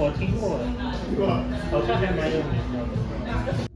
我听过好像还蛮有名的。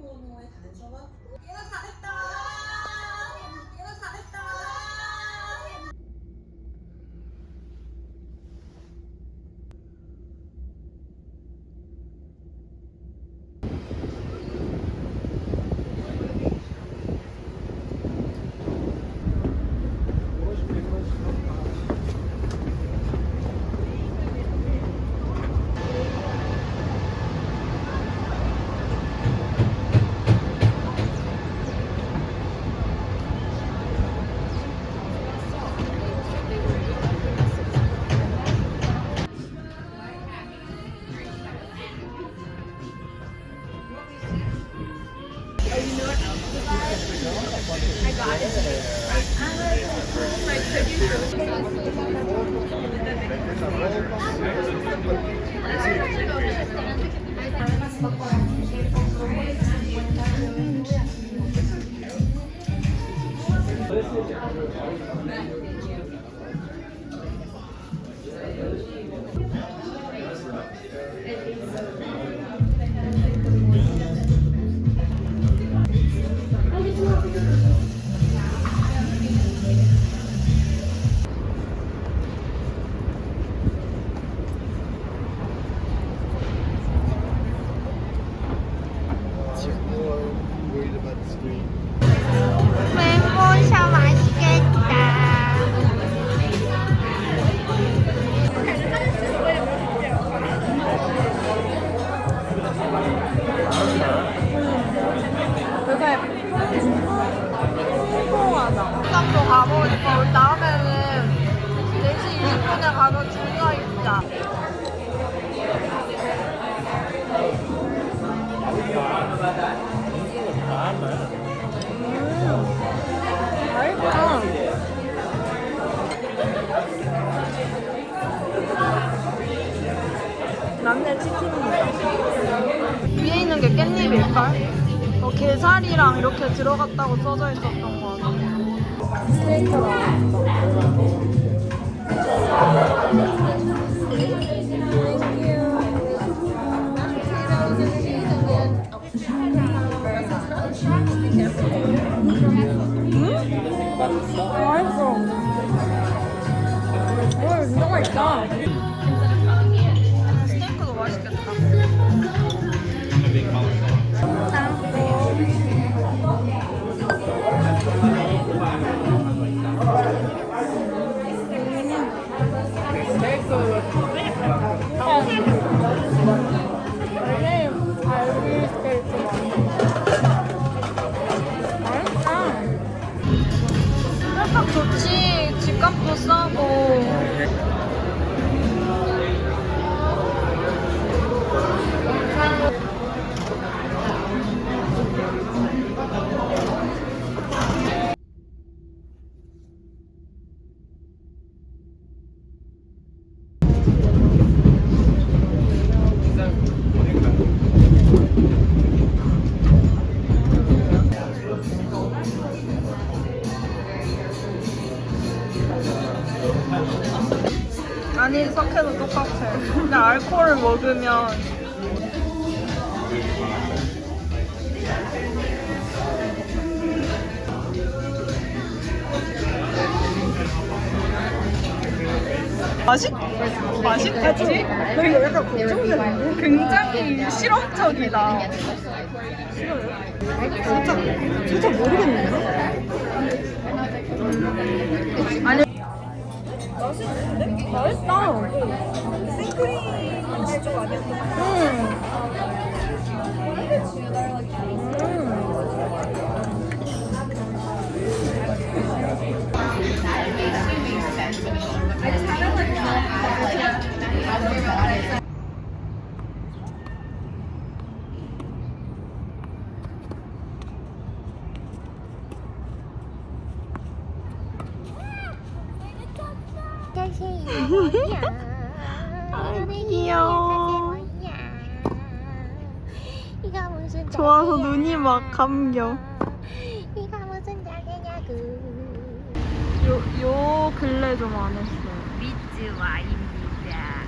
보노의 단서가 란넬 치킨입니다. 위에 있는 게 깻잎일걸? 어, 게살이랑 이렇게 들어갔다고 써져 있었던 음? 음, 거 같아요. 맛있어. 와, 진짜 맛있다. 먹으면 맛있 맛있겠지? 그리고 약간 걱정되는데 굉장히 실험적이다. 살짝 살짝 모르겠는데. 아니. 맛있는데? 맛있다. 생크림 제쪽 아니야? 응. 귀여워. 좋아서? 눈이 막 감겨. 이가 무슨 자세냐고 요, 요 근래 좀 안 했어요. 미츠 와입니다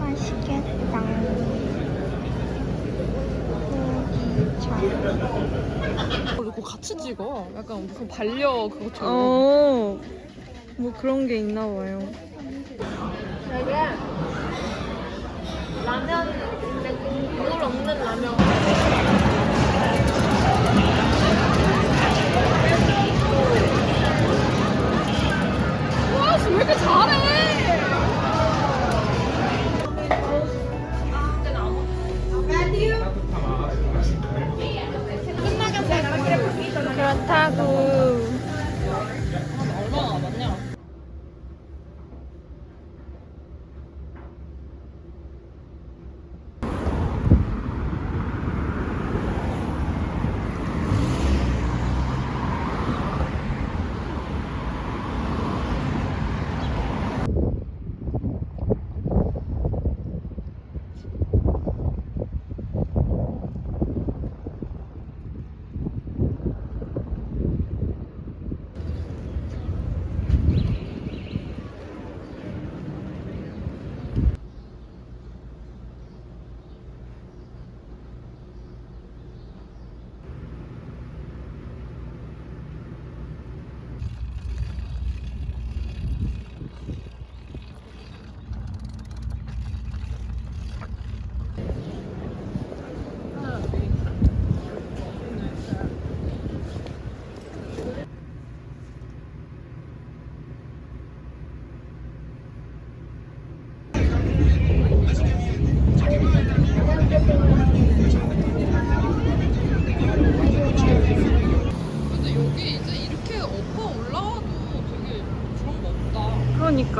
맛있겠다 이거 같이 찍어. 약간 무슨 반려 그것처럼. 어, 뭐 그런 게 있나 봐요. 물 없는 라면. 와, 씨, 왜 이렇게 잘해?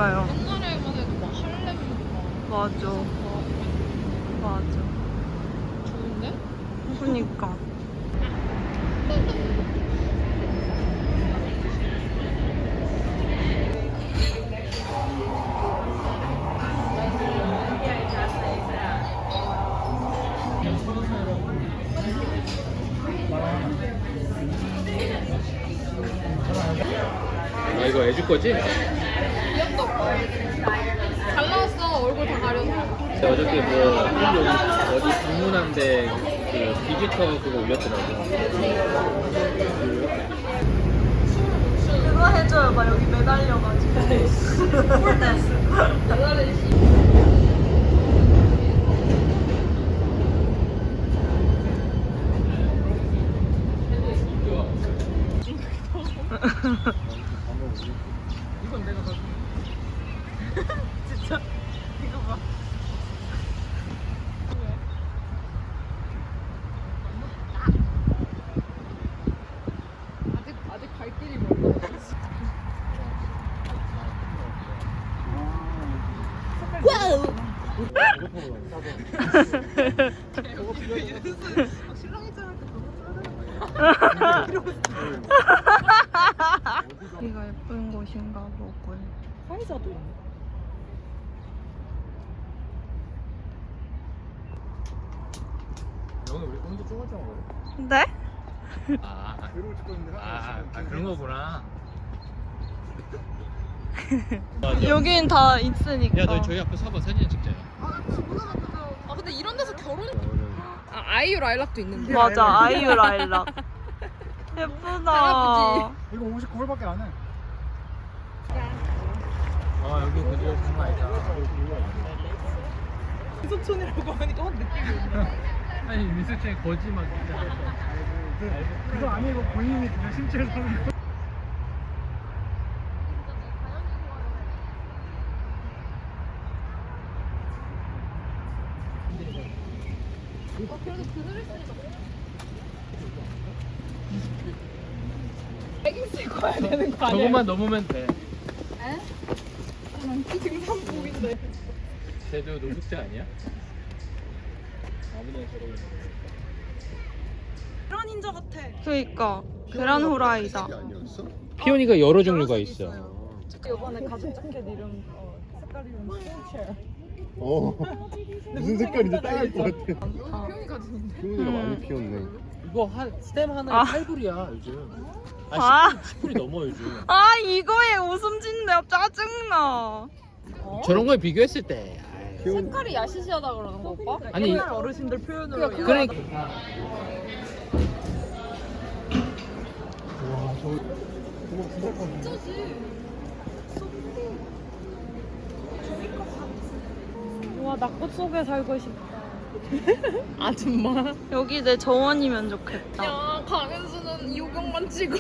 그니까요. 옛날에만 해도 막 할렘 막. 맞아. 맞아. 좋은데? 그러니까. 아, 이거 해줄 거지? 잘 나왔어 얼굴 다 가려서 어저께 뭐 여기 어디 방문한데 그 디지털 그거 올렸더라고. 그거 해줘요. 막 여기 매달려가지고. 이건 내가 가. 진짜 이거 봐. 아직 아직 갈 길이 멀어 여기가 예쁜 곳인가 보군. 화이자도 있네. 오늘 우리 공도 쪼글쪼글 거려. 네? 아, 아, 아, 아, 그런 거구나. 여긴 다 있으니까. 야, 너 저희 앞에 서봐 사진 찍자. 아 근데 이런 데서 결혼 아 아이유 라일락도 있는데 맞아, 아이유 라일락. 예쁘다. 할아버지. 이거 59불밖에 안 해. 아, 여기 그저 장난 아니다. 소촌이라고 하니까 확 느낌이 아니 거지만 진짜. 그거 아니고 본인이 그냥 실제로 사는 거. 레깅스 입고 와야 되는 거 아니야? 저것만 넘으면 돼. 등산복인데 쟤도 노숙자 아니야? 아무나 저러고 있는 계란 인자 같아. 그니까 계란 후라이다. 피오니가 여러 종류가 있어. 이번에 가죽 자켓 이름 어, 색깔 이름 폴체어. 어. 무슨 색깔인지 딱알 것 같아. 표현이 가지는데 피우니가 음. 많이 피웠네. 이거 한 스템 하나에 아. 8불이야 요즘. 아. 아 10불, 10불이 넘어 요즘. 아 이거에 웃음 짓네 짜증나. 저런 거에 비교했을 때. 아 이. 피운 색깔이 야시시하다 그러는 거 오빠? 아니 옛날 어르신들 표현으로. 그러니까 그래 와, 저 저거 진짜 커. 와 낙꽃 속에 살고 싶다. 아줌마 여기 내 정원이면 좋겠다. 야 강현수는 이호경만 찍어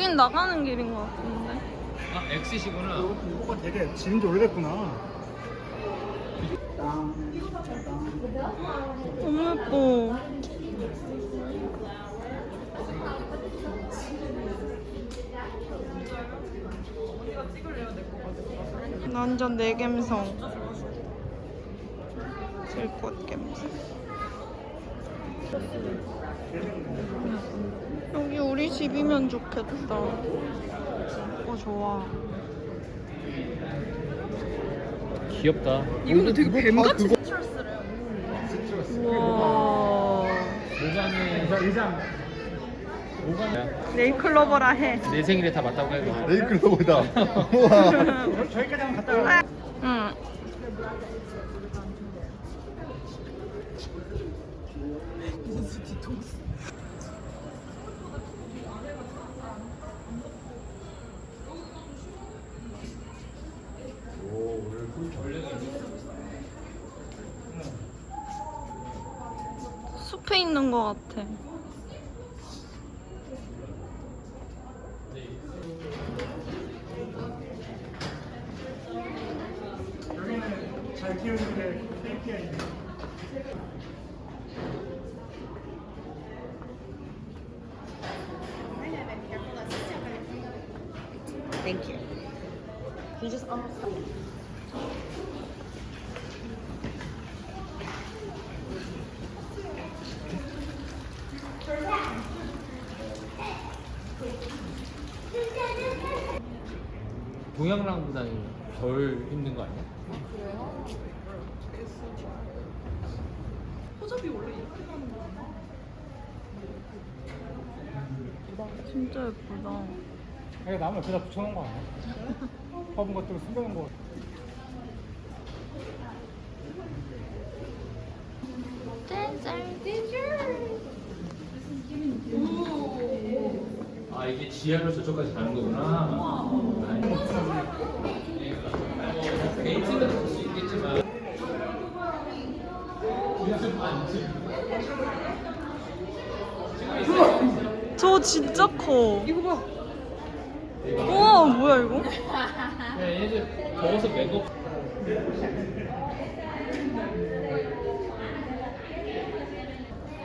여긴 나가는 길인 것 같은데. 아 X시구나. 이거가 되게 지은 지 오래됐구나. 너무 예뻐. 완전 내 감성. 들꽃 감성. 여기 우리 집이면 좋겠다. 어 좋아. 귀엽다. 이것도 되게 뱀같이 우와. 모감에 의장. 모감. 네이클로버라 해. 내 생일에 다 맞다고 해도. 레이클로보다. 우와. 저기까지 한번 갔다 와. 응. 숲에 있는 것 같아. 여기는 잘 키우는데 페이크야 있네. 동양랑보다는 덜 힘든 거 아니야? 호접이 원래 이렇게 가는 거야? 진짜 예쁘다. 이게 나무 그다 붙여놓은 거 아니야? 화분 거 숨겨놓은 거. 아 이게 지하로 저쪽까지 가는 거구나. 베이트는 될수 있겠지만. 저 진짜 커. 이거 봐. 우와, 뭐야 이거? 야 얘들 더워서 맥업.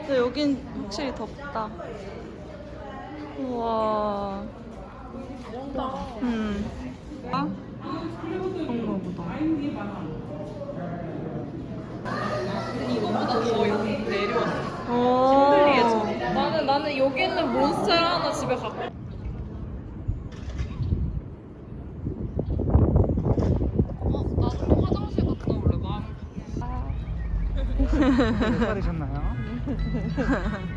근데 여긴 확실히 덥다. 우와. 음. 아? 그런가 보다. 이거보다 더 여기 내려왔어. 오. 나는 나는 여기 있는 몬스테라 하나 집에 갖고. 어, 나도 또 화장실 갔다 올래. 마음. 몇 살이셨나요? 짜잔.